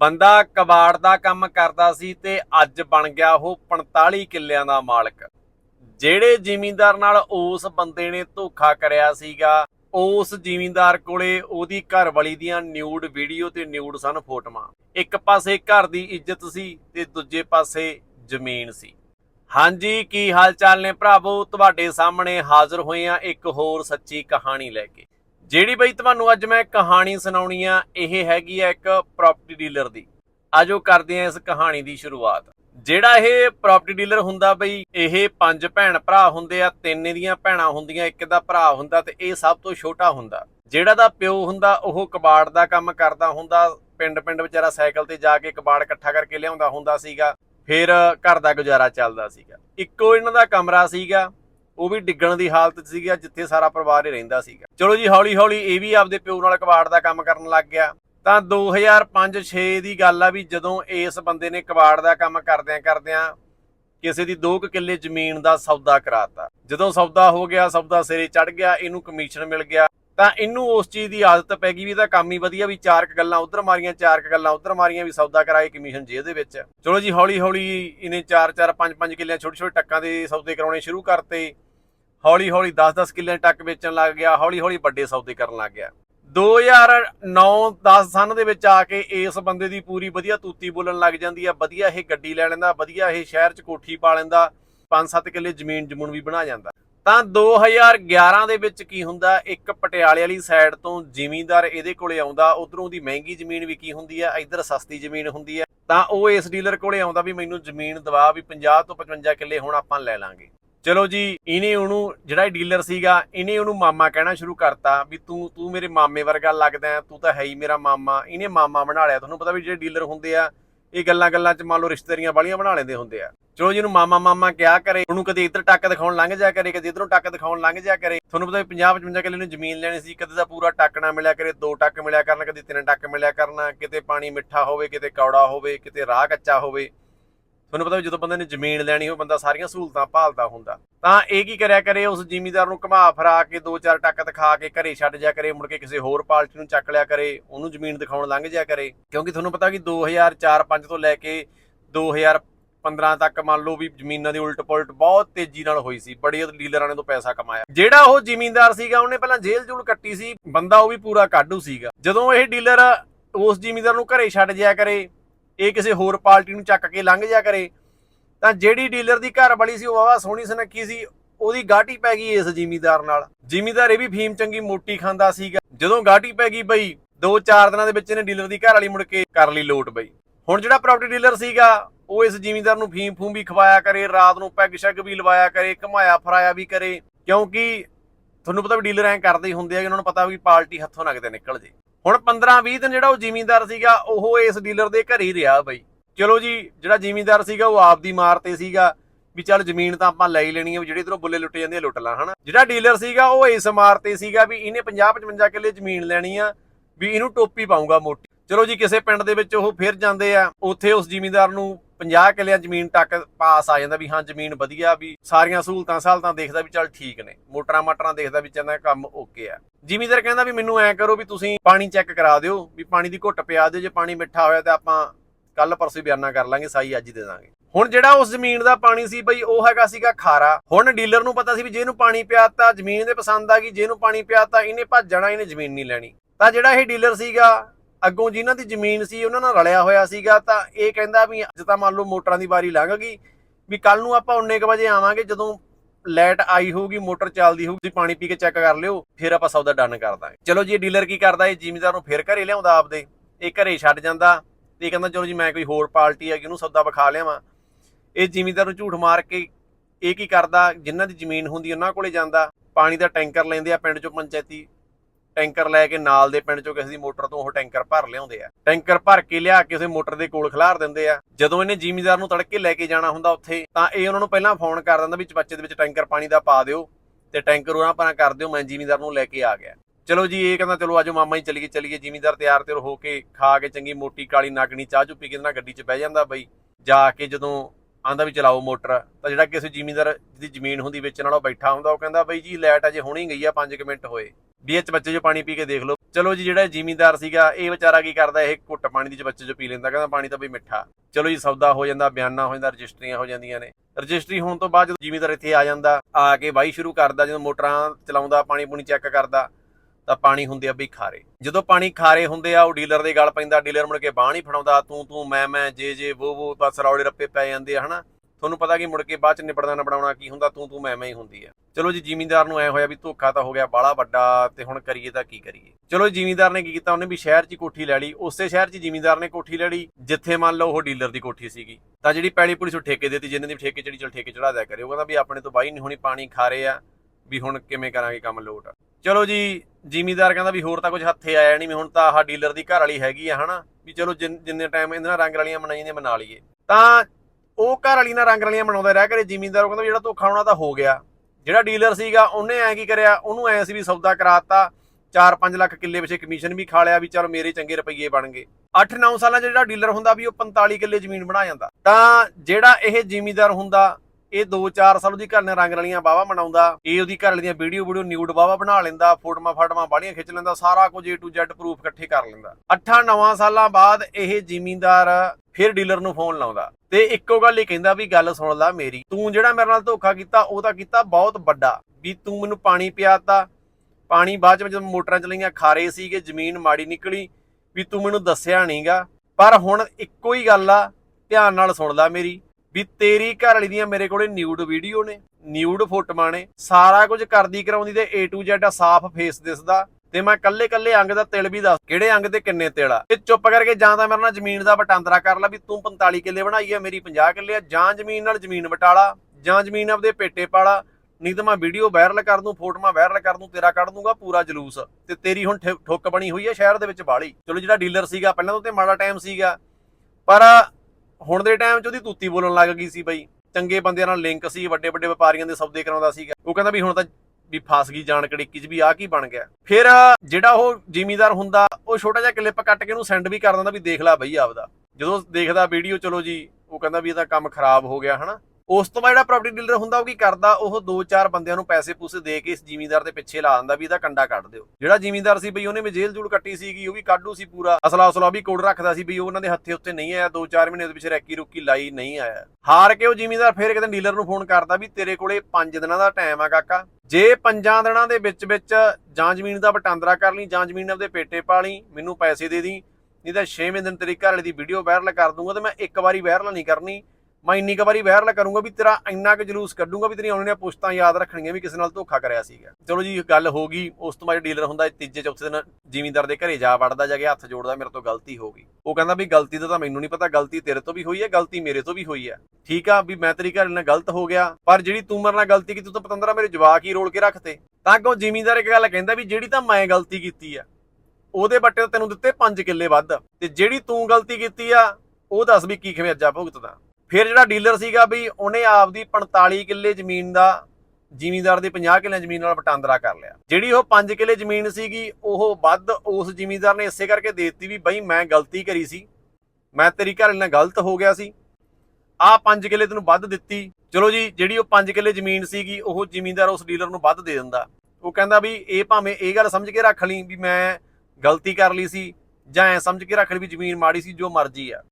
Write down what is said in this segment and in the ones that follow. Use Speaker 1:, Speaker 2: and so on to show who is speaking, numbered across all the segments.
Speaker 1: ਬੰਦਾ ਕਬਾੜ ਦਾ ਕੰਮ ਕਰਦਾ ਸੀ ਤੇ ਅੱਜ ਬਣ ਗਿਆ ਉਹ 45 ਕਿੱਲਿਆਂ ਦਾ ਮਾਲਕ। ਜਿਹੜੇ ਜ਼ਿਮੀਂਦਾਰ ਨਾਲ ਉਸ ਬੰਦੇ ਨੇ ਧੋਖਾ ਕਰਿਆ ਸੀਗਾ, ਉਸ ਜ਼ਿਮੀਂਦਾਰ ਕੋਲੇ ਉਹਦੀ ਘਰਵਾਲੀ ਦੀਆਂ ਨਿਊਡ ਵੀਡੀਓ ਤੇ ਨਿਊਡ ਸਨ ਫੋਟੋਆਂ। ਇੱਕ ਪਾਸੇ ਘਰ ਦੀ ਇੱਜ਼ਤ ਸੀ ਤੇ ਦੂਜੇ ਪਾਸੇ ਜ਼ਮੀਨ ਸੀ। ਹਾਂਜੀ, ਕੀ ਹਾਲ ਚਾਲ ਨੇ ਭਰਾਵੋ? ਤੁਹਾਡੇ ਸਾਹਮਣੇ ਹਾਜ਼ਰ ਹੋਏ ਆ ਇੱਕ ਹੋਰ ਸੱਚੀ ਕਹਾਣੀ ਲੈ ਕੇ। ਜਿਹੜੀ ਬਈ ਤੁਹਾਨੂੰ ਅੱਜ ਮੈਂ ਕਹਾਣੀ ਸੁਣਾਉਣੀ ਆ, ਇਹ ਹੈਗੀ ਆ ਇੱਕ ਪ੍ਰਾਪਰਟੀ ਡੀਲਰ ਦੀ। ਆਜੋ ਕਰਦੇ ਆ ਇਸ ਕਹਾਣੀ ਦੀ ਸ਼ੁਰੂਆਤ। ਜਿਹੜਾ ਇਹ ਪ੍ਰਾਪਰਟੀ ਡੀਲਰ ਹੁੰਦਾ ਬਈ, ਇਹ ਪੰਜ ਭੈਣ ਭਰਾ ਹੁੰਦੇ ਆ, ਤਿੰਨ ਦੀਆਂ ਭੈਣਾਂ ਹੁੰਦੀਆਂ, ਇੱਕ ਦਾ ਭਰਾ ਹੁੰਦਾ ਤੇ ਇਹ ਸਭ ਤੋਂ ਛੋਟਾ ਹੁੰਦਾ। ਜਿਹੜਾ ਦਾ ਪਿਓ ਹੁੰਦਾ, ਉਹ ਕਬਾੜ ਦਾ ਕੰਮ ਕਰਦਾ ਹੁੰਦਾ ਪਿੰਡ ਪਿੰਡ ਵਿਚਾਰਾ ਸਾਈਕਲ ਤੇ ਜਾ ਕੇ ਕਬਾੜ ਇਕੱਠਾ ਕਰਕੇ ਲਿਆਉਂਦਾ ਹੁੰਦਾ ਸੀਗਾ, ਫਿਰ ਘਰ ਦਾ ਗੁਜ਼ਾਰਾ ਚੱਲਦਾ ਸੀਗਾ। ਇੱਕੋ ਇਹਨਾਂ ਦਾ ਕਮਰਾ ਸੀਗਾ ਉਹ ਵੀ ਡਿੱਗਣ ਦੀ ਹਾਲਤ ਸੀਗਾ, ਜਿੱਥੇ ਸਾਰਾ ਪਰਿਵਾਰ ਹੀ ਰਹਿੰਦਾ ਸੀਗਾ। ਚਲੋ ਜੀ ਹੌਲੀ ਹੌਲੀ ਇਹ ਵੀ ਆਪਦੇ ਪਿਓ ਨਾਲ ਕਬਾੜ ਦਾ ਕੰਮ ਕਰਨ ਲੱਗ ਗਿਆ। ਤਾਂ 2005-6 ਦੀ ਗੱਲ ਆ ਵੀ ਜਦੋਂ ਇਸ ਬੰਦੇ ਨੇ ਕਬਾੜ ਦਾ ਕੰਮ ਕਰਦਿਆਂ ਕਰਦਿਆਂ ਕਿਸੇ ਦੀ 2 ਕਿੱਲੇ ਜ਼ਮੀਨ ਦਾ ਸੌਦਾ ਕਰਾਤਾ। ਜਦੋਂ ਸੌਦਾ ਹੋ ਗਿਆ, ਸੌਦਾ ਸਿਰੇ ਚੜ ਗਿਆ, ਇਹਨੂੰ ਕਮਿਸ਼ਨ ਮਿਲ ਗਿਆ। ਤਾਂ ਇਹਨੂੰ ਉਸ ਚੀਜ਼ ਦੀ ਆਦਤ ਪੈ ਗਈ ਵੀ ਤਾਂ ਕੰਮ ਹੀ ਵਧੀਆ, ਵੀ ਚਾਰ ਕੁ ਗੱਲਾਂ ਉਧਰ ਮਾਰੀਆਂ, ਚਾਰ ਕੁ ਗੱਲਾਂ ਉਧਰ ਮਾਰੀਆਂ, ਵੀ ਸੌਦਾ ਕਰਾਏ ਕਮਿਸ਼ਨ ਜੇ ਦੇ ਵਿੱਚ। ਚਲੋ ਜੀ ਹੌਲੀ ਹੌਲੀ ਇਹਨੇ 4-4 5-5 ਕਿੱਲਿਆਂ ਛੋਟੇ ਛੋਟੇ ਟੱਕਾਂ ਦੇ ਸੌਦੇ ਕਰਾਉਣੇ ਸ਼ੁਰੂ ਕਰਤੇ। ਹੌਲੀ ਹੌਲੀ 10-10 ਕਿੱਲੇ ਟੱਕ ਵੇਚਣ ਲੱਗ ਗਿਆ, ਹੌਲੀ ਹੌਲੀ ਵੱਡੇ ਸੌਦੇ ਕਰਨ ਲੱਗ ਗਿਆ। 2009-10 ਸਨ ਦੇ ਵਿੱਚ ਆ ਕੇ ਇਸ ਬੰਦੇ ਦੀ ਪੂਰੀ ਵਧੀਆ ਤੂਤੀ ਬੋਲਣ ਲੱਗ ਜਾਂਦੀ ਆ, ਵਧੀਆ ਇਹ ਗੱਡੀ ਲੈ ਲੈਂਦਾ, ਵਧੀਆ ਇਹ ਸ਼ਹਿਰ 'ਚ ਕੋਠੀ ਪਾ ਲੈਂਦਾ 5-7 ਕਿੱਲੇ ਜ਼ਮੀਨ ਜਮੂਨ ਵੀ ਬਣਾ ਜਾਂਦਾ। ਤਾਂ 2011 ਦੇ ਵਿੱਚ ਕੀ ਹੁੰਦਾ, ਇੱਕ ਪਟਿਆਲੇ ਵਾਲੀ ਸਾਈਡ ਤੋਂ ਜ਼ਿਮੀਂਦਾਰ ਇਹਦੇ ਕੋਲੇ ਆਉਂਦਾ, ਉਧਰੋਂ ਦੀ ਮਹਿੰਗੀ ਜ਼ਮੀਨ ਵਿਕੀ ਹੁੰਦੀ ਆ, ਇੱਧਰ ਸਸਤੀ ਜ਼ਮੀਨ ਹੁੰਦੀ ਆ, ਤਾਂ ਉਹ ਇਸ ਡੀਲਰ ਕੋਲੇ ਆਉਂਦਾ ਵੀ ਮੈਨੂੰ ਜ਼ਮੀਨ ਦਵਾ ਵੀ 50 ਤੋਂ 55 ਕਿੱਲੇ ਹੁਣ ਆਪਾਂ ਲੈ ਲਾਂਗੇ। ਚਲੋ ਜੀ, ਇਹਨੇ ਉਹਨੂੰ ਜਿਹੜਾ ਡੀਲਰ ਸੀਗਾ, ਇਹਨੇ ਉਹਨੂੰ ਮਾਮਾ ਕਹਿਣਾ ਸ਼ੁਰੂ ਕਰਤਾ ਵੀ ਤੂੰ ਤੂੰ ਮੇਰੇ ਮਾਮੇ ਵਰਗਾ ਲੱਗਦਾ ਤੂੰ ਤਾਂ ਹੈ ਹੀ ਮੇਰਾ ਮਾਮਾ। ਇਹਨੇ ਮਾਮਾ ਬਣਾ ਲਿਆ। ਤੁਹਾਨੂੰ ਪਤਾ ਵੀ ਜਿਹੜੇ ਡੀਲਰ ਹੁੰਦੇ ਆ, ਇਹ ਗੱਲਾਂ ਗੱਲਾਂ 'ਚ ਮੰਨ ਲਓ ਰਿਸ਼ਤੇਦਾਰੀਆਂ ਵਾਲੀਆਂ ਬਣਾ ਲੈਂਦੇ ਹੁੰਦੇ ਆ। ਚਲੋ ਜੀ, ਇਹਨੂੰ ਮਾਮਾ ਮਾਮਾ ਕਿਹਾ ਕਰੇ, ਉਹਨੂੰ ਕਦੇ ਇੱਧਰ ਟੱਕ ਦਿਖਾਉਣ ਲੰਘ ਜਾ ਕਰੇ, ਕਦੇ ਇੱਧਰੋਂ ਟੱਕ ਦਿਖਾਉਣ ਲੰਘ ਜਾ ਕਰੇ। ਤੁਹਾਨੂੰ ਪਤਾ ਵੀ 50 55 ਕਿੱਲੇ ਨੂੰ ਜ਼ਮੀਨ ਲੈਣੀ ਸੀ, ਕਦੇ ਦਾ ਪੂਰਾ ਟੱਕ ਨਾ ਮਿਲਿਆ ਕਰੇ, ਦੋ ਟੱਕ ਮਿਲਿਆ ਕਰਨ, ਕਦੇ ਤਿੰਨ ਟੱਕ ਮਿਲਿਆ ਕਰਨਾ, ਕਿਤੇ ਪਾਣੀ ਮਿੱਠਾ ਹੋਵੇ, ਕਿਤੇ ਕੌੜਾ ਹੋਵੇ, ਕਿਤੇ ਰਾਹ ਕੱਚਾ ਹੋਵੇ। ਤੁਹਾਨੂੰ ਪਤਾ ਜਦੋਂ ਬੰਦੇ ਨੇ ਜ਼ਮੀਨ ਲੈਣੀ ਉਹ ਬੰਦਾ ਸਾਰੀਆਂ ਸਹੂਲਤਾਂ ਭਾਲਦਾ ਹੁੰਦਾ। ਤਾਂ ਇਹ ਕੀ ਕਰਿਆ ਕਰੇ, ਉਸ ਜ਼ਿਮੀਂਦਾਰ ਨੂੰ ਘੁਮਾ ਫਰਾ ਕੇ ਦੋ ਚਾਰ ਟੱਕ ਦਿਖਾ ਕੇ ਘਰੇ ਛੱਡ ਜਾ ਕਰੇ, ਮੁੜ ਕੇ ਕਿਸੇ ਹੋਰ ਪਾਰਟੀ ਨੂੰ ਚੱਕ ਲਿਆ ਕਰੇ, ਉਹਨੂੰ ਜ਼ਮੀਨ ਦਿਖਾਉਣ ਲੰਘ ਜਾ ਕਰੇ। ਕਿਉਂਕਿ ਤੁਹਾਨੂੰ ਪਤਾ ਕਿ 2004-5 ਤੋਂ ਲੈ ਕੇ 2015 ਤੱਕ ਮੰਨ ਲਓ ਵੀ ਜ਼ਮੀਨਾਂ ਦੀ ਉਲਟ ਪੁਲਟ ਬਹੁਤ ਤੇਜ਼ੀ ਨਾਲ ਹੋਈ ਸੀ, ਬੜੇ ਡੀਲਰਾਂ ਨੇ ਤੋਂ ਪੈਸਾ ਕਮਾਇਆ। ਜਿਹੜਾ ਉਹ ਜ਼ਿਮੀਂਦਾਰ ਸੀਗਾ, ਉਹਨੇ ਪਹਿਲਾਂ ਜੇਲ੍ਹ ਜੂਲ ਕੱਟੀ ਸੀ, ਬੰਦਾ ਉਹ ਵੀ ਪੂਰਾ ਕਾਢੂ ਸੀਗਾ। ਜਦੋਂ ਇਹ ਡੀਲਰ ਉਸ ਜ਼ਿਮੀਂਦਾਰ ਨੂੰ ਘਰੇ ਛੱਡ ਜਾਇਆ ਕਰੇ ਇਹ ਕਿਸੇ ਹੋਰ ਪਾਰਟੀ ਨੂੰ ਚੱਕ ਕੇ ਲੰਘ ਜਾ ਕਰੇ, ਤਾਂ ਜਿਹੜੀ ਡੀਲਰ ਦੀ ਘਰ ਵਾਲੀ ਸੀ ਉਹ ਵਾਵਾ ਸੋਹਣੀ ਸੁਨੱਖੀ ਸੀ, ਉਹਦੀ ਗਾਟੀ ਪੈ ਗਈ ਇਸ ਜ਼ਿਮੀਦਾਰ ਨਾਲ। ਜਿਮੀਦਾਰ ਇਹ ਵੀ ਫੀਮ ਚੰਗੀ ਮੋਟੀ ਖਾਂਦਾ ਸੀਗਾ। ਜਦੋਂ ਗਾਟੀ ਪੈ ਗਈ ਬਈ 2-4 ਦਿਨਾਂ ਦੇ ਵਿੱਚ ਇਹਨੇ ਡੀਲਰ ਦੀ ਘਰ ਵਾਲੀ ਮੁੜ ਕੇ ਕਰ ਲਈ ਲੋਟ ਬਈ। ਹੁਣ ਜਿਹੜਾ ਪ੍ਰਾਪਰਟੀ ਡੀਲਰ ਸੀਗਾ, ਉਹ ਇਸ ਜ਼ਿਮੀਦਾਰ ਨੂੰ ਫੀਮ ਫੂਮ ਵੀ ਖਵਾਇਆ ਕਰੇ, ਰਾਤ ਨੂੰ ਪੈਗ ਸ਼ੈਗ ਵੀ ਲਵਾਇਆ ਕਰੇ, ਘਮਾਇਆ ਫਰਾਇਆ ਵੀ ਕਰੇ, ਕਿਉਂਕਿ ਤੁਹਾਨੂੰ ਪਤਾ ਵੀ ਡੀਲਰ ਐਂ ਕਰਦੇ ਹੀ ਹੁੰਦੇ ਆ ਕਿ ਉਹਨਾਂ ਨੂੰ ਪਤਾ ਵੀ ਪਾਰਟੀ ਹੱਥੋਂ ਨਾ ਕਿਤੇ ਨਿਕਲ ਜੇ। ਹੁਣ 15-20 ਦਿਨ ਜਿਹੜਾ ਉਹ ਜ਼ਿਮੀਂਦਾਰ ਸੀਗਾ, ਉਹ ਇਸ ਡੀਲਰ ਦੇ ਘਰੇ ਹੀ ਰਿਹਾ ਬਈ। ਚਲੋ ਜੀ, ਜਿਹੜਾ ਜ਼ਿਮੀਂਦਾਰ ਸੀਗਾ, ਉਹ ਆਪ ਦੀ ਮਾਰ ਤੇ ਸੀਗਾ, ਵੀ ਚੱਲ ਜ਼ਮੀਨ ਤਾਂ ਆਪਾਂ ਲੈ ਹੀ ਲੈਣੀ ਹੈ ਵੀ ਜਿਹੜੇ ਇਧਰੋਂ ਬੁੱਲੇ ਲੁੱਟੇ ਜਾਂਦੇ ਆ, ਲੁੱਟ ਲਾ, ਹਨਾ? ਜਿਹੜਾ ਡੀਲਰ ਸੀਗਾ, ਉਹ ਇਸ ਮਾਰ ਤੇ ਸੀਗਾ ਵੀ ਇਹਨੇ 50-55 ਕਿੱਲੇ ਜ਼ਮੀਨ ਲੈਣੀ ਆ, ਵੀ ਇਹਨੂੰ ਟੋਪੀ ਪਾਉਂਗਾ ਮੋਟੀ। ਚਲੋ ਜੀ, ਕਿਸੇ ਪਿੰਡ ਦੇ ਵਿੱਚ ਉਹ ਫਿਰ ਜਾਂਦੇ ਆ, ਉੱਥੇ ਉਸ ਜ਼ਿਮੀਂਦਾਰ ਨੂੰ 50 ਕਿੱਲਿਆਂ ਜ਼ਮੀਨ ਤੱਕ ਪਾਸ ਆ ਜਾਂਦਾ ਵੀ ਹਾਂ, ਜ਼ਮੀਨ ਵਧੀਆ ਵੀ ਸਾਰੀਆਂ ਸਹੂਲਤਾਂ ਸਾਲਤਾਂ ਦੇਖਦਾ ਵੀ ਚੱਲ ਠੀਕ ਨੇ। ਮੋਟਰਾਂ ਮਾਟਰਾਂ ਦੇਖਦਾ ਵੀ ਚੰਗਾ ਕੰਮ ਓਕੇ ਆ। ਜ਼ਿਮੀਂਦਾਰ ਕਹਿੰਦਾ ਵੀ ਮੈਨੂੰ ਐ ਕਰੋ ਵੀ ਤੁਸੀਂ ਪਾਣੀ ਚੈੱਕ ਕਰਾ ਦਿਓ, ਵੀ ਪਾਣੀ ਦੀ ਘੁੱਟ ਪਿਆ ਦਿਓ, ਜੇ ਪਾਣੀ ਮਿੱਠਾ ਹੋਇਆ ਤਾਂ ਆਪਾਂ ਕੱਲ ਪਰਸੋਂ ਬਿਆਨਾ ਕਰ ਲਾਂਗੇ, ਸਾਈ ਅੱਜ ਹੀ ਦੇ ਦਾਂਗੇ। ਹੁਣ ਜਿਹੜਾ ਉਸ ਜ਼ਮੀਨ ਦਾ ਪਾਣੀ ਸੀ ਬਈ, ਉਹ ਹੈਗਾ ਸੀਗਾ ਖਾਰਾ। ਹੁਣ ਡੀਲਰ ਨੂੰ ਪਤਾ ਸੀ ਵੀ ਜੇ ਇਹਨੂੰ ਪਾਣੀ ਪਿਆਤਾ ਜ਼ਮੀਨ ਦੇ ਪਸੰਦ ਆ ਗਈ ਜੇ ਇਹਨੂੰ ਪਾਣੀ ਪਿਆਤਾ ਇਹਨੇ ਭੱਜ ਜਾਣਾ, ਇਹਨੇ ਜ਼ਮੀਨ ਨਹੀਂ ਲੈਣੀ। ਤਾਂ ਜਿਹੜਾ ਇਹ ਡੀਲਰ ਸੀਗਾ ਅੱਗੋਂ ਜਿਨ੍ਹਾਂ ਦੀ ਜ਼ਮੀਨ ਸੀ, ਉਹਨਾਂ ਨਾਲ ਰਲਿਆ ਹੋਇਆ ਸੀਗਾ, ਤਾਂ ਇਹ ਕਹਿੰਦਾ ਵੀ ਅੱਜ ਤਾਂ ਮੰਨ ਲਓ ਮੋਟਰਾਂ ਦੀ ਵਾਰੀ ਲੰਘ ਗਈ, ਵੀ ਕੱਲ ਨੂੰ ਆਪਾਂ 19 ਵਜੇ ਆਵਾਂਗੇ, ਜਦੋਂ ਲਾਈਟ ਆਈ ਹੋਊਗੀ, ਮੋਟਰ ਚੱਲਦੀ ਹੋਊਗੀ, ਤੁਸੀਂ ਪਾਣੀ ਪੀ ਕੇ ਚੈੱਕ ਕਰ ਲਿਓ, ਫਿਰ ਆਪਾਂ ਸੌਦਾ ਡਨ ਕਰ ਦਾਂਗੇ। ਚਲੋ ਜੀ ਡੀਲਰ ਕੀ ਕਰਦਾ, ਇਹ ਜ਼ਿਮੀਦਾਰ ਨੂੰ ਫਿਰ ਘਰੇ ਲਿਆਉਂਦਾ ਆਪਦੇ, ਇਹ ਘਰੇ ਛੱਡ ਜਾਂਦਾ, ਤੇ ਇਹ ਕਹਿੰਦਾ, ਚਲੋ ਜੀ, ਮੈਂ ਕੋਈ ਹੋਰ ਪਾਰਟੀ ਹੈ ਕਿ ਉਹਨੂੰ ਸੌਦਾ ਵਿਖਾ ਲਿਆਵਾਂ। ਇਹ ਜ਼ਿਮੀਦਾਰ ਨੂੰ ਝੂਠ ਮਾਰ ਕੇ ਇਹ ਕੀ ਕਰਦਾ, ਜਿਨ੍ਹਾਂ ਦੀ ਜ਼ਮੀਨ ਹੁੰਦੀ, ਉਹਨਾਂ ਕੋਲੇ ਜਾਂਦਾ, ਪਾਣੀ ਦਾ ਟੈਂਕਰ ਲੈਂਦੇ ਆ ਪਿੰਡ ਚੋਂ ਪੰਚਾਇਤੀ ਟੈਂਕਰ ਲੈ ਕੇ ਨਾਲ ਦੇ ਪਿੰਡ ਚੋਂ ਕਿਸੇ ਦੀ ਮੋਟਰ ਤੋਂ ਉਹ ਟੈਂਕਰ ਭਰ ਲਿਆਉਂਦੇ ਆ। ਟੈਂਕਰ ਭਰ ਕੇ ਲਿਆ ਕੇ ਉਸੇ ਮੋਟਰ ਦੇ ਕੋਲ ਖਿਲਾਰ ਦਿੰਦੇ ਆ। ਜਦੋਂ ਇਹਨੇ ਜ਼ਿਮੀਦਾਰ ਨੂੰ ਤੜਕੇ ਲੈ ਕੇ ਜਾਣਾ ਹੁੰਦਾ ਉੱਥੇ, ਤਾਂ ਇਹ ਉਹਨਾਂ ਨੂੰ ਪਹਿਲਾਂ ਫੋਨ ਕਰ ਦਿੰਦਾ ਵੀ ਚਪੱਚੇ ਦੇ ਵਿੱਚ ਟੈਂਕਰ ਪਾਣੀ ਦਾ ਪਾ ਦਿਓ ਤੇ ਟੈਂਕਰ ਉਹਨਾਂ ਪਰਾਂ ਕਰ ਦਿਓ, ਮੈਂ ਜ਼ਿਮੀਦਾਰ ਨੂੰ ਲੈ ਕੇ ਆ ਗਿਆ। ਚਲੋ ਜੀ, ਇਹ ਕਹਿੰਦਾ, ਚਲੋ ਆਜੋ ਮਾਮਾ ਹੀ ਚਲੀਏ ਚਲੀਏ। ਜ਼ਿਮੀਦਾਰ ਤਿਆਰ ਤਿਆਰ ਹੋ ਕੇ ਖਾ ਕੇ ਚੰਗੀ ਮੋਟੀ ਕਾਲੀ ਨਾਗਣੀ ਚਾਹ ਚੁੱਪੀ ਪੀ ਕੇ ਨਾਲ ਗੱਡੀ 'ਚ ਬਹਿ ਜਾਂਦਾ ਬਈ। ਜਾ ਕੇ ਜਦੋਂ ਆਂਦਾ ਵੀ ਚਲਾਓ ਮੋਟਰ। ਤਾਂ ਜਿਹੜਾ ਕਿਸੇ ਜ਼ਿਮੀਦਾਰ ਜਿਹਦੀ ਜ਼ਮੀਨ ਹੁੰਦੀ ਵੇਚਣ ਵਾਲਾ ਉਹ ਬੈਠਾ ਹੁੰਦਾ, ਉਹ ਕਹਿੰਦਾ ਬਈ ਜੀ ਲਾਈਟ ਅਜੇ ਹੁਣੀ ਗਈ ਆ 5 ਮਿੰਟ ਹੋਏ। ਵੀ ਇਹ ਚਬੱਚੇ 'ਚ ਪਾਣੀ ਪੀ ਕੇ ਦੇਖ ਲਓ। ਚਲੋ ਜੀ, ਜਿਹੜਾ ਜ਼ਿਮੀਂਦਾਰ ਸੀਗਾ, ਇਹ ਵਿਚਾਰਾ ਕੀ ਕਰਦਾ, ਇਹ ਘੁੱਟ ਪਾਣੀ ਦੀ ਚਬੱਚੇ 'ਚ ਪੀ ਲੈਂਦਾ, ਕਹਿੰਦਾ ਪਾਣੀ ਤਾਂ ਬਈ ਮਿੱਠਾ। ਚਲੋ ਜੀ, ਸੌਦਾ ਹੋ ਜਾਂਦਾ, ਬਿਆਨਾ ਹੋ ਜਾਂਦਾ, ਰਜਿਸਟਰੀਆਂ ਹੋ ਜਾਂਦੀਆਂ ਨੇ। ਰਜਿਸਟਰੀ ਹੋਣ ਤੋਂ ਬਾਅਦ ਜਦੋਂ ਜ਼ਿਮੀਂਦਾਰ ਇੱਥੇ ਆ ਜਾਂਦਾ, ਆ ਕੇ ਵਾਹੀ ਸ਼ੁਰੂ ਕਰਦਾ, ਜਦੋਂ ਮੋਟਰਾਂ ਚਲਾਉਂਦਾ ਪਾਣੀ ਪੂਣੀ ਚੈੱਕ ਕਰਦਾ ਤਾਂ ਪਾਣੀ ਹੁੰਦੇ ਆ ਬਈ ਖਾਰੇ। ਜਦੋਂ ਪਾਣੀ ਖਾਰੇ ਹੁੰਦੇ ਆ, ਉਹ ਡੀਲਰ ਦੇ ਗਲ ਪੈਂਦਾ, ਡੀਲਰ ਮੁੜ ਕੇ ਬਾਹ ਨਹੀਂ ਫੜਾਉਂਦਾ, ਤੂੰ ਤੂੰ, ਮੈਂ ਮੈਂ, ਜੇ ਜੇ, ਵੋ ਵੋ, ਬਸ ਰੌਲੇ ਰੱਪੇ ਪੈ ਜਾਂਦੇ ਆ, ਹਨਾ? ਤੁਹਾਨੂੰ ਪਤਾ ਕਿ ਮੁੜ ਕੇ ਬਾਅਦ ਚ ਨਿਬੜਦਾ ਨਾ ਬਣਾਉਣਾ ਕੀ ਹੁੰਦਾ, ਤੂੰ ਤੂੰ, ਮੈਂ ਮੈਂ ਹੀ ਹੁੰਦੀ ਆ। ਚਲੋ ਜੀ, ਜ਼ਿਮੀਂਦਾਰ ਨੂੰ ਐ ਹੋਇਆ ਵੀ ਧੋਖਾ ਤਾਂ ਹੋ ਗਿਆ ਬਾਲਾ ਵੱਡਾ, ਤੇ ਹੁਣ ਕਰੀਏ ਤਾਂ ਕੀ ਕਰੀਏ? ਚਲੋ ਜ਼ਿਮੀਂਦਾਰ ਨੇ ਕੀ ਕੀਤਾ, ਉਹਨੇ ਵੀ ਸ਼ਹਿਰ 'ਚ ਕੋਠੀ ਲੈ ਲਈ। ਉਸੇ ਸ਼ਹਿਰ 'ਚ ਹੀ ਜ਼ਿਮੀਂਦਾਰ ਨੇ ਕੋਠੀ ਲੈ ਲਈ, ਜਿੱਥੇ ਮੰਨ ਲਓ ਉਹ ਡੀਲਰ ਦੀ ਕੋਠੀ ਸੀਗੀ। ਤਾਂ ਜਿਹੜੀ ਪੈਲੀ ਪੁਲਿਸ ਉਹ ਠੇਕੇ ਦੇਤੀ ਜਿੰਨੇ ਦੀ ਠੇਕੇ ਚੜੀ, ਚਲ ਠੇਕੇ ਚੜਾ ਦਿਆ ਕਰੇ ਉਹ ਕਹਿੰਦਾ ਵੀ ਆਪਣੇ ਤੋਂ ਬਾਈ ਨਹੀਂ ਹੋਣੀ, ਪਾਣੀ ਖਾਰੇ ਆ, ਵੀ ਹੁਣ ਕਿਵੇਂ ਕਰਾਂਗੇ ਕੰਮ ਲੋਟ। ਚਲੋ ਜੀ ਜਿਮੀਦਾਰ ਕਹਿੰਦਾ ਵੀ ਹੋਰ ਤਾਂ ਕੁਝ ਹੱਥੇ ਆਇਆ ਨਹੀਂ, ਵੀ ਹੁਣ ਤਾਂ ਆਹ ਡੀਲਰ ਦੀ ਘਰ ਵਾਲੀ ਹੈਗੀ ਆ, ਹਨਾ? ਵੀ ਚਲੋ ਜਿੰਨ- ਜਿੰਨੇ ਟਾਈਮ ਇਹਨਾਂ ਨਾਲ ਰੰਗ ਰਲੀਆਂ ਮਨਾਈਆਂ ਨੇ ਮਨਾ ਲਈਏ। ਤਾਂ ਉਹ ਘਰ ਵਾਲੀ ਨਾਲ ਰੰਗ ਰਲੀਆਂ ਮਨਾਉਂਦਾ ਰਹਿ ਕਰੇ, ਜ਼ਿਮੀਂਦਾਰ ਉਹ ਕਹਿੰਦਾ ਵੀ ਜਿਹੜਾ ਧੋਖਾ ਹੋਣਾ ਤਾਂ ਹੋ ਗਿਆ। ਜਿਹੜਾ ਡੀਲਰ ਸੀਗਾ, ਉਹਨੇ ਐ ਕੀ ਕਰਿਆ, ਉਹਨੂੰ ਐ ਸੀ ਵੀ ਸੌਦਾ ਕਰਾਤਾ 4-5 ਲੱਖ ਕਿੱਲੇ ਪਿੱਛੇ ਕਮਿਸ਼ਨ ਵੀ ਖਾ ਲਿਆ ਵੀ ਚਲ ਮੇਰੇ ਚੰਗੇ ਰੁਪਈਏ ਬਣ ਗਏ। 8-9 ਸਾਲਾਂ 'ਚ ਜਿਹੜਾ ਡੀਲਰ ਹੁੰਦਾ ਵੀ ਉਹ 45 ਕਿੱਲੇ ਜ਼ਮੀਨ ਬਣਾ ਜਾਂਦਾ। ਤਾਂ ਜਿਹੜਾ ਇਹ ਜ਼ਿਮੀਂਦਾਰ ਹੁੰਦਾ ਇਹ 2-4 ਸਾਲ ਉਹਦੀ ਘਰ ਨੇ ਰੰਗ ਰਲੀਆਂ ਬਾਵਾ ਮਨਾਉਂਦਾ, ਇਹ ਉਹਦੀ ਘਰ ਦੀਆਂ ਵੀਡੀਓ ਵੀਡੀਓ ਨਿਊਡ ਬਾਵਾ ਬਣਾ ਲੈਂਦਾ, ਫੋਟੋਆਂ ਫਾਟੋਆਂ ਬਾੜੀਆਂ ਖਿੱਚ ਲੈਂਦਾ, ਸਾਰਾ ਕੁਝ A to Z ਪ੍ਰੂਫ ਇਕੱਠੇ ਕਰ ਲੈਂਦਾ। 8-9 ਸਾਲਾਂ ਬਾਅਦ ਇਹ ਜ਼ਿਮੀਂਦਾਰ ਫਿਰ ਡੀਲਰ ਨੂੰ ਫੋਨ ਲਾਉਂਦਾ ਤੇ ਇੱਕੋ ਗੱਲ ਹੀ ਕਹਿੰਦਾ ਵੀ ਗੱਲ ਸੁਣ ਲੈ ਮੇਰੀ, ਤੂੰ ਜਿਹੜਾ ਮੇਰੇ ਨਾਲ ਧੋਖਾ ਕੀਤਾ, ਉਹ ਤਾਂ ਕੀਤਾ ਬਹੁਤ ਵੱਡਾ ਵੀ ਤੂੰ ਮੈਨੂੰ ਪਾਣੀ ਪਿਆਤਾ, ਪਾਣੀ ਬਾਅਦ ਚ ਜਦੋਂ ਮੋਟਰਾਂ ਚਲਾਈਆਂ, ਖਾਰੇ ਸੀਗੇ, ਜ਼ਮੀਨ ਮਾੜੀ ਨਿਕਲੀ, ਵੀ ਤੂੰ ਮੈਨੂੰ ਦੱਸਿਆ ਨਹੀਂਗਾ ਪਰ ਹੁਣ ਇੱਕੋ ਹੀ ਗੱਲ ਆ, ਧਿਆਨ ਨਾਲ ਸੁਣ ਲੈ ਮੇਰੀ ਵੀ ਤੇਰੀ ਘਰ ਵਾਲੀ ਦੀਆਂ ਮੇਰੇ ਕੋਲੇ ਨਿਊਡ ਵੀਡੀਓ ਨੇ ਨਿਊਡ ਫੋਟੋਆਂ ਨੇ, ਸਾਰਾ ਕੁਝ ਕਰਦੀ ਕਰਾਉਂਦੀ ਤੇ A to Z ਸਾਫ਼ ਫੇਸ ਦਿਸਦਾ। ਤੇ ਮੈਂ ਕੱਲੇ ਕੱਲੇ ਅੰਗ ਦਾ ਤਿਲ ਵੀ ਦੱਸ, ਕਿਹੜੇ ਅੰਗ ਤੇ ਕਿੰਨੇ ਤਿਲ ਆ? ਇਹ ਚੁੱਪ ਕਰਕੇ ਜਾਂ ਤਾਂ ਮੇਰੇ ਨਾਲ ਜ਼ਮੀਨ ਦਾ ਵਟਾਂਦਰਾ ਕਰ ਲੈ ਵੀ ਤੂੰ 45 ਕਿੱਲੇ ਬਣਾਈ ਆ, ਮੇਰੀ 50 ਕਿੱਲੇ ਆ, ਜਾਂ ਜ਼ਮੀਨ ਨਾਲ ਜ਼ਮੀਨ ਵਟਾਲਾ, ਜਾਂ ਜ਼ਮੀਨ ਆਪਦੇ ਪੇਟੇ ਪਾਲਾ, ਨਹੀਂ ਤਾਂ ਮੈਂ ਵੀਡੀਓ ਵਾਇਰਲ ਕਰ ਦੂੰ, ਫੋਟੋਆਂ ਵਾਇਰਲ ਕਰ ਦੂੰ, ਤੇਰਾ ਕੱਢ ਦੂੰਗਾ ਪੂਰਾ ਜਲੂਸ। ਤੇ ਤੇਰੀ ਹੁਣ ਠੇ- ਠੁੱਕ ਬਣੀ ਹੋਈ ਹੈ ਸ਼ਹਿਰ ਦੇ ਵਿੱਚ ਬਾਲੀ। ਚਲੋ ਜਿਹੜਾ ਡੀਲਰ ਸੀਗਾ, ਪਹਿਲਾਂ ਤਾਂ ਤੇ ਮਾੜਾ ਟਾਈਮ ਸੀਗਾ। ਪਰ ਹੁਣ ਦੇ ਟਾਈਮ 'ਚ ਉਹਦੀ ਤੂਤੀ ਬੋਲਣ ਲੱਗ ਗਈ ਸੀ ਬਈ। ਚੰਗੇ ਬੰਦਿਆਂ ਨਾਲ ਲਿੰਕ ਸੀ, ਵੱਡੇ ਵੱਡੇ ਵਪਾਰੀਆਂ ਦੇ ਸੌਦੇ ਕਰਾਉਂਦਾ ਸੀਗਾ। ਉਹ ਕਹਿੰਦਾ ਵੀ ਹੁਣ ਤਾਂ ਵੀ ਫਸ ਗਈ ਜਾਣ ਕੜਿੱਕੀ 'ਚ ਵੀ ਆ ਕੀ ਬਣ ਗਿਆ। ਫਿਰ ਜਿਹੜਾ ਉਹ ਜਿਮੀਦਾਰ ਹੁੰਦਾ, ਉਹ ਛੋਟਾ ਜਿਹਾ ਕਲਿੱਪ ਕੱਟ ਕੇ ਉਹਨੂੰ ਸੈਂਡ ਵੀ ਕਰ ਦਿੰਦਾ ਵੀ ਦੇਖ ਲੈ ਬਈ ਆਪਦਾ। ਜਦੋਂ ਦੇਖਦਾ ਵੀਡੀਓ ਚਲੋ ਜੀ, ਉਹ ਕਹਿੰਦਾ ਵੀ ਇਹਦਾ ਕੰਮ ਖਰਾਬ ਹੋ ਗਿਆ, ਹਨਾ? ਉਸ ਤੋਂ ਬਾਅਦ ਜਿਹੜਾ ਪ੍ਰਾਪਰਟੀ ਡੀਲਰ ਹੁੰਦਾ, ਉਹ ਕੀ ਕਰਦਾ? ਉਹ ਦੋ ਚਾਰ ਬੰਦਿਆਂ ਨੂੰ ਪੈਸੇ ਪੂਸੇ ਦੇ ਕੇ ਇਸ ਜ਼ਿਮੀਂਦਾਰ ਦੇ ਪਿੱਛੇ ਲਾ ਦਿੰਦਾ ਵੀ ਇਹਦਾ ਕੰਡਾ ਕੱਢ ਦਿਓ। ਜਿਹੜਾ ਜ਼ਿਮੀਂਦਾਰ ਸੀ ਬਈ, ਉਹਨੇ ਵੀ ਜੇਲ੍ਹ ਜੂਲ ਕੱਟੀ ਸੀਗੀ, ਉਹ ਵੀ ਕਾਢੂ ਸੀ ਪੂਰਾ। ਅਸਲਾ ਉਸਲਾ ਵੀ ਕੋਡ ਰੱਖਦਾ ਸੀ ਬਈ ਉਹਨਾਂ ਦੇ ਹੱਥੇ ਉੱਤੇ ਨਹੀਂ ਆਇਆ। ਦੋ ਚਾਰ ਮਹੀਨੇ ਦੇ ਪਿੱਛੇ ਰੈਕੀ ਰੁਕੀ ਲਾਈ ਨਹੀਂ ਆਇਆ। ਹਾਰ ਕੇ ਉਹ ਜ਼ਿਮੀਂਦਾਰ ਫੇਰ ਕਿਤੇ ਡੀਲਰ ਨੂੰ ਫੋਨ ਕਰਦਾ ਵੀ, ਤੇਰੇ ਕੋਲੇ 5 ਦਿਨਾਂ ਦਾ ਟਾਈਮ ਆ ਕਾਕਾ। ਜੇ ਪੰਜਾਂ ਦਿਨਾਂ ਦੇ ਵਿੱਚ ਵਿੱਚ ਜਾਂ ਜ਼ਮੀਨ ਦਾ ਵਟਾਂਦਰਾ ਕਰ ਲਈ, ਜਾਂ ਜ਼ਮੀਨ ਆਪਦੇ ਪੇਟੇ ਪਾ ਲਈ, ਮੈਨੂੰ ਪੈਸੇ ਦੇ ਦੀ, ਨਹੀਂ ਤਾਂ 6ਵੇਂ ਦਿਨ ਤੇਰੀ ਘਰ ਵਾਲੀ ਦੀ ਵੀਡੀਓ ਵਾਇਰਲ ਕਰ ਦੂੰਗਾ ਤੇ ਮੈਂ ਇੱਕ ਵਾਰੀ ਵਾਇਰਲ ਨਹੀਂ ਕਰਨੀ। ਮੈਂ ਇੰਨੀ ਕੁ ਵਾਰੀ ਵਾਇਰਲ ਕਰੂੰਗਾ ਵੀ ਤੇਰਾ ਇੰਨਾ ਕੁ ਜਲੂਸ ਕੱਢੂੰਗਾ ਵੀ ਤੇਰੀਆਂ ਆਉਣ ਵਾਲੀਆਂ ਪੁਸ਼ਤਾਂ ਯਾਦ ਰੱਖਣੀਆਂ ਵੀ ਕਿਸੇ ਨਾਲ ਧੋਖਾ ਕਰਿਆ ਸੀਗਾ। ਚਲੋ ਜੀ, ਗੱਲ ਹੋ ਗਈ। ਉਸ ਤੋਂ ਬਾਅਦ ਡੀਲਰ ਹੁੰਦਾ ਤੀਜੇ, ਚੌਥੇ ਦਿਨ ਜ਼ਿਮੀਂਦਾਰ ਦੇ ਘਰੇ ਜਾ ਵੜਦਾ ਜਾ ਕੇ ਹੱਥ ਜੋੜਦਾ, ਮੇਰੇ ਤੋਂ ਗਲਤੀ ਹੋ ਗਈ। ਉਹ ਕਹਿੰਦਾ ਵੀ ਗਲਤੀ ਤਾਂ ਤਾਂ ਮੈਨੂੰ ਨਹੀਂ ਪਤਾ, ਗਲਤੀ ਤੇਰੇ ਤੋਂ ਵੀ ਹੋਈ ਹੈ, ਗਲਤੀ ਮੇਰੇ ਤੋਂ ਵੀ ਹੋਈ ਹੈ। ਠੀਕ ਆ, ਵੀ ਮੈਂ ਤੇਰੀ ਘਰ ਨਾਲ ਗਲਤ ਹੋ ਗਿਆ, ਪਰ ਜਿਹੜੀ ਤੂੰ ਮੇਰੇ ਨਾਲ ਗਲਤੀ ਕੀਤੀ, ਤੂੰ ਤਾਂ ਪਤੰਦਰਾ ਮੇਰੇ ਜਵਾਕ ਹੀ ਰੋਲ ਕੇ ਰੱਖਤੇ ਤਾਂ। ਕਿ ਉਹ ਜ਼ਿਮੀਂਦਾਰ ਇੱਕ ਗੱਲ ਕਹਿੰਦਾ ਵੀ ਜਿਹੜੀ ਤਾਂ ਮੈਂ ਗਲਤੀ ਕੀਤੀ ਆ, ਉਹਦੇ ਬੱਟੇ ਤਾਂ ਤੈਨੂੰ ਦਿੱਤੇ 5 ਕਿੱਲੇ ਵੱਧ। ਤੇ ਜਿਹੜੀ ਤੂੰ ਗਲਤੀ ਕੀਤੀ ਆ, ਉਹ ਦੱਸ ਵੀ ਕੀ ਖਮਿਆਜਾ ਭੁਗਤਦਾ। ਫਿਰ ਜਿਹੜਾ ਡੀਲਰ ਸੀਗਾ ਵੀ ਉਹਨੇ ਆਪਦੀ 45 ਕਿੱਲੇ ਜ਼ਮੀਨ ਦਾ, ਜ਼ਿਮੀਂਦਾਰ ਦੀ 50 ਕਿੱਲੇ ਜ਼ਮੀਨ ਨਾਲ ਵਟਾਂਦਰਾ ਕਰ ਲਿਆ। ਜਿਹੜੀ ਉਹ 5 ਕਿੱਲੇ ਜ਼ਮੀਨ ਸੀਗੀ, ਉਹ ਵੱਧ ਉਸ ਜ਼ਿਮੀਂਦਾਰ ਨੇ ਇਸੇ ਕਰਕੇ ਦੇ ਦਿੱਤੀ ਵੀ ਬਈ ਮੈਂ ਗਲਤੀ ਕਰੀ ਸੀ। ਮੈਂ ਤੇਰੀ ਘਰ ਨਾਲ ਗਲਤ ਹੋ ਗਿਆ ਸੀ। ਆਹ 5 ਕਿੱਲੇ ਤੈਨੂੰ ਵੱਧ ਦਿੱਤੀ। ਚਲੋ ਜੀ, ਜਿਹੜੀ ਉਹ 5 ਕਿੱਲੇ ਜ਼ਮੀਨ ਸੀਗੀ, ਉਹ ਜ਼ਿਮੀਂਦਾਰ ਉਸ ਡੀਲਰ ਨੂੰ ਵੱਧ ਦੇ ਦਿੰਦਾ। ਉਹ ਕਹਿੰਦਾ ਵੀ ਇਹ ਭਾਵੇਂ ਇਹ ਗੱਲ ਸਮਝ ਕੇ ਰੱਖ ਲਈ ਵੀ ਮੈਂ ਗਲਤੀ ਕਰ ਲਈ ਸੀ ਜਾਂ ਐ ਸਮਝ ਕੇ ਰੱਖ ਲਈ ਵੀ ਜ਼ਮੀਨ ਮਾੜੀ ਸੀ, ਜੋ ਮਰਜ਼ੀ ਆ।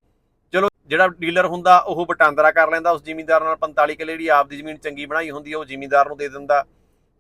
Speaker 1: ਚਲੋ, ਜਿਹੜਾ ਡੀਲਰ ਹੁੰਦਾ, ਉਹ ਵਟਾਂਦਰਾ ਕਰ ਲੈਂਦਾ, ਉਸ ਜ਼ਿਮੀਂਦਾਰ ਨਾਲ 45 ਕਿੱਲੇ ਜਿਹੜੀ ਆਪਦੀ ਜ਼ਮੀਨ ਚੰਗੀ ਬਣਾਈ ਹੁੰਦੀ ਆ, ਉਹ ਜ਼ਿਮੀਂਦਾਰ ਨੂੰ ਦੇ ਦਿੰਦਾ।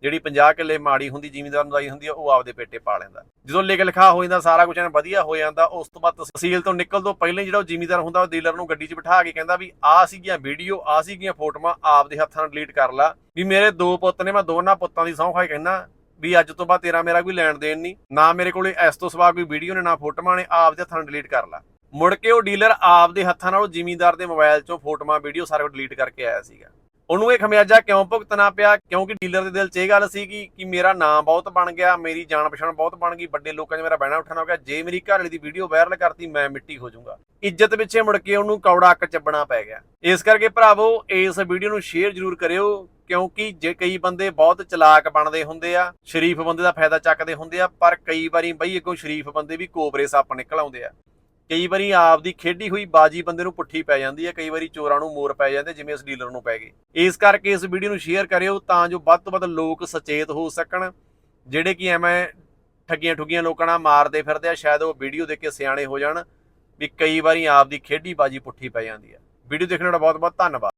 Speaker 1: ਜਿਹੜੀ 50 ਕਿੱਲੇ ਮਾੜੀ ਹੁੰਦੀ, ਜ਼ਿਮੀਂਦਾਰ ਨੂੰ ਦਾਈ ਹੁੰਦੀ ਆ, ਉਹ ਆਪਦੇ ਪੇਟੇ ਪਾ ਲੈਂਦਾ। ਜਦੋਂ ਲਿਖ ਲਿਖਾ ਹੋ ਜਾਂਦਾ, ਸਾਰਾ ਕੁਝ ਐਨ ਵਧੀਆ ਹੋ ਜਾਂਦਾ, ਉਸ ਤੋਂ ਬਾਅਦ ਤਹਿਸੀਲ ਤੋਂ ਨਿਕਲ ਤੋਂ ਪਹਿਲਾਂ ਹੀ ਜਿਹੜਾ ਉਹ ਜ਼ਿਮੀਂਦਾਰ ਹੁੰਦਾ, ਉਹ ਡੀਲਰ ਨੂੰ ਗੱਡੀ 'ਚ ਬਿਠਾ ਕੇ ਕਹਿੰਦਾ ਵੀ ਆਹ ਸੀਗੀਆਂ ਵੀਡੀਓ ਆਹ ਸੀਗੀਆਂ ਫੋਟੋਆਂ, ਆਪਦੇ ਹੱਥਾਂ ਨਾਲ ਡਿਲੀਟ ਕਰ ਲਾ। ਵੀ ਮੇਰੇ ਦੋ ਪੁੱਤ ਨੇ, ਮੈਂ ਦੋਨਾਂ ਪੁੱਤਾਂ ਦੀ ਸਹੁੰ ਖਾਈ ਕਹਿੰਦਾ ਵੀ ਅੱਜ ਤੋਂ ਬਾਅਦ ਤੇਰਾ ਮੇਰਾ ਕੋਈ ਲੈਣ ਦੇਣ ਨਹੀਂ, ਨਾ ਮੇਰੇ ਕੋਲੇ ਇਸ ਤੋਂ ਸਿਵਾ ਕੋਈ ਵੀਡੀਓ ਨੇ, ਨਾ ਫੋਟੋਆਂ ਨੇ, ਆਪਦੇ ਹੱਥਾਂ ਨਾਲ ਡਿਲੀਟ ਕਰ ਲਾ। ਮੁੜ ਕੇ ਉਹ ਡੀਲਰ ਆਪਦੇ ਹੱਥਾਂ ਨਾਲ ਉਹ ਜ਼ਿਮੀਂਦਾਰ ਦੇ ਮੋਬਾਈਲ 'ਚੋਂ ਫੋਟੋਆਂ, ਵੀਡੀਓ ਸਾਰਾ ਕੁਝ ਡਿਲੀਟ ਕਰਕੇ ਆਇਆ ਸੀਗਾ। ਉਹਨੂੰ ਇਹ ਖਮਿਆਜਾ ਕਿਉਂ ਭੁਗਤਣਾ ਪਿਆ? ਕਿਉਂਕਿ ਡੀਲਰ ਦੇ ਦਿਲ 'ਚ ਇਹ ਗੱਲ ਸੀਗੀ ਕਿ ਮੇਰਾ ਨਾਮ ਬਹੁਤ ਬਣ ਗਿਆ, ਮੇਰੀ ਜਾਣ ਪਛਾਣ ਬਹੁਤ ਬਣ ਗਈ, ਵੱਡੇ ਲੋਕਾਂ 'ਚ ਮੇਰਾ ਬਹਿਣਾ ਉੱਠਣਾ ਹੋ ਗਿਆ। ਜੇ ਮੇਰੀ ਘਰ ਵਾਲੀ ਦੀ ਵੀਡੀਓ ਵਾਇਰਲ ਕਰਤੀ, ਮੈਂ ਮਿੱਟੀ ਹੋ ਜਾਊਂਗਾ। ਇੱਜ਼ਤ ਪਿੱਛੇ ਮੁੜ ਕੇ ਉਹਨੂੰ ਕੌੜਾ ਅੱਕ ਚੱਬਣਾ ਪੈ ਗਿਆ। ਇਸ ਕਰਕੇ ਭਰਾਵੋ, ਇਸ ਵੀਡੀਓ ਨੂੰ ਸ਼ੇਅਰ ਜ਼ਰੂਰ ਕਰਿਓ, ਕਿਉਂਕਿ ਜੇ ਕਈ ਬੰਦੇ ਬਹੁਤ ਚਲਾਕ ਬਣਦੇ ਹੁੰਦੇ ਆ, ਸ਼ਰੀਫ ਬੰਦੇ ਦਾ ਫਾਇਦਾ ਚੱਕਦੇ ਹੁੰਦੇ ਆ, ਪਰ ਕਈ ਵਾਰੀ ਬਈ ਅੱਗੋਂ ਸ਼ਰੀਫ ਬੰਦੇ ਵੀ ਕੋਬਰੇ ਸੱਪ ਨਿਕਲ ਆਉਂਦੇ ਆ। ਕਈ ਵਾਰੀ ਆਪ ਦੀ ਖੇਡੀ ਹੋਈ ਬਾਜੀ ਬੰਦੇ ਨੂੰ ਪੁੱਠੀ ਪੈ ਜਾਂਦੀ ਹੈ, ਕਈ ਵਾਰੀ ਚੋਰਾਂ ਨੂੰ ਮੋਰ ਪੈ ਜਾਂਦੇ, ਜਿਵੇਂ ਇਸ ਡੀਲਰ ਨੂੰ ਪੈ ਗਏ। ਇਸ ਕਰਕੇ ਇਸ ਵੀਡੀਓ ਨੂੰ ਸ਼ੇਅਰ ਕਰਿਓ ਤਾਂ ਜੋ ਵੱਧ ਤੋਂ ਵੱਧ ਲੋਕ ਸਚੇਤ ਹੋ ਸਕਣ, ਜਿਹੜੇ ਕਿ ਐਵੇਂ ਠੱਗੀਆਂ ਠੁੱਗੀਆਂ ਲੋਕਾਂ ਨਾਲ ਮਾਰਦੇ ਫਿਰਦੇ ਆ, ਸ਼ਾਇਦ ਉਹ ਵੀਡੀਓ ਦੇਖ ਕੇ ਸਿਆਣੇ ਹੋ ਜਾਣ ਵੀ ਕਈ ਵਾਰੀ ਆਪ ਦੀ ਖੇਡੀ ਬਾਜੀ ਪੁੱਠੀ ਪੈ ਜਾਂਦੀ ਹੈ। ਵੀਡੀਓ ਦੇਖਣ ਦਾ ਬਹੁਤ ਬਹੁਤ ਧੰਨਵਾਦ।